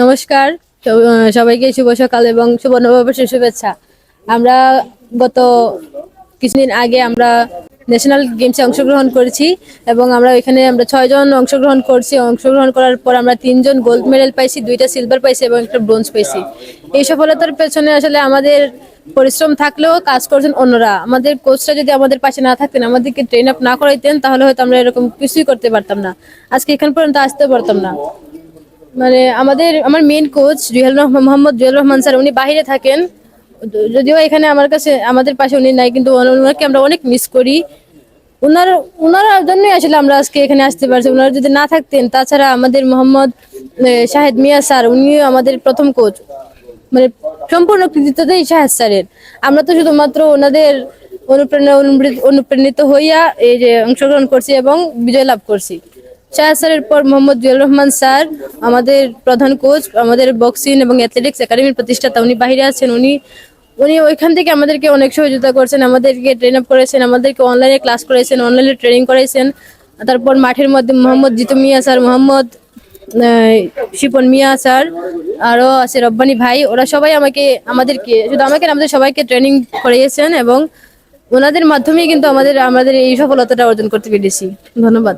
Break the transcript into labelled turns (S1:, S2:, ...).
S1: নমস্কার। সবাইকে শুভ সকাল এবং শুভ নববর্ষের শুভেচ্ছা। আমরা গত কিছুদিন আগে আমরা ন্যাশনাল গেমসে অংশগ্রহণ করেছি এবং আমরা এখানে আমরা ছয়জন অংশগ্রহণ করছি। অংশগ্রহণ করার পর আমরা তিনজন গোল্ড মেডেল পাইছি, দুইটা সিলভার পাইছি এবং একটা ব্রোঞ্জ পাইছি। এই সফলতার পেছনে আসলে আমাদের পরিশ্রম থাকলেও কাজ করছেন অন্যরা। আমাদের কোচরা যদি আমাদের পাশে না থাকতেন, আমাদেরকে ট্রেন আপ না করাইতেন, তাহলে হয়তো আমরা এরকম কিছুই করতে পারতাম না। আজকে এখান পর্যন্ত আসতে পারতাম না। মানে আমাদের, আমার main coach Jewel Rahman, Mohammad Jewel Rahman sir, উনি বাইরে থাকেন। যদিও এখানে আমার কাছে, আমাদের পাশে উনি নাই, কিন্তু ওনাকে আমরা অনেক মিস করি। ওনার ওনার জন্যই আসলে আমরা আজকে এখানে আসতে পারছি। ওনারা যদি না থাকতেন, তাছাড়া আমাদের মোহাম্মদ শাহেদ মিয়া স্যার, উনিও আমাদের প্রথম কোচ মানে সম্পূর্ণ কৃতিত্বটাই শাহেদ স্যারের। আমরা তো শুধুমাত্র ওনাদের অনুপ্রেরণা, অনুপ্রেরিত- হইয়া এই যে অংশগ্রহণ করছি এবং বিজয় লাভ করছি। শাহেদ স্যারের পর মোহাম্মদ জুয়েল রহমান স্যার, আমাদের প্রধান কোচ, আমাদের বক্সিং এবং অ্যাথলেটিক্স একাডেমির প্রতিষ্ঠাতা উনি বাইরে আছেন। উনি উনি ওইখান থেকে আমাদেরকে অনেক সহযোগিতা করছেন, আমাদেরকে ট্রেন আপ করেছেন, আমাদেরকে অনলাইনে ক্লাস করেছেন অনলাইনে ট্রেনিং করাইছেন। তারপর মাঠের মধ্যে মোহাম্মদ জিতু মিয়া স্যার, মোহাম্মদ শিপন মিয়া স্যার, আরও আছে রব্বানি ভাই, ওরা সবাই আমাকে, আমাদেরকে, শুধু আমাকে আমাদের সবাইকে ট্রেনিং করিয়েছেন এবং ওনাদের মাধ্যমেই কিন্তু আমাদের আমাদের এই সফলতাটা অর্জন করতে পেরেছি। ধন্যবাদ।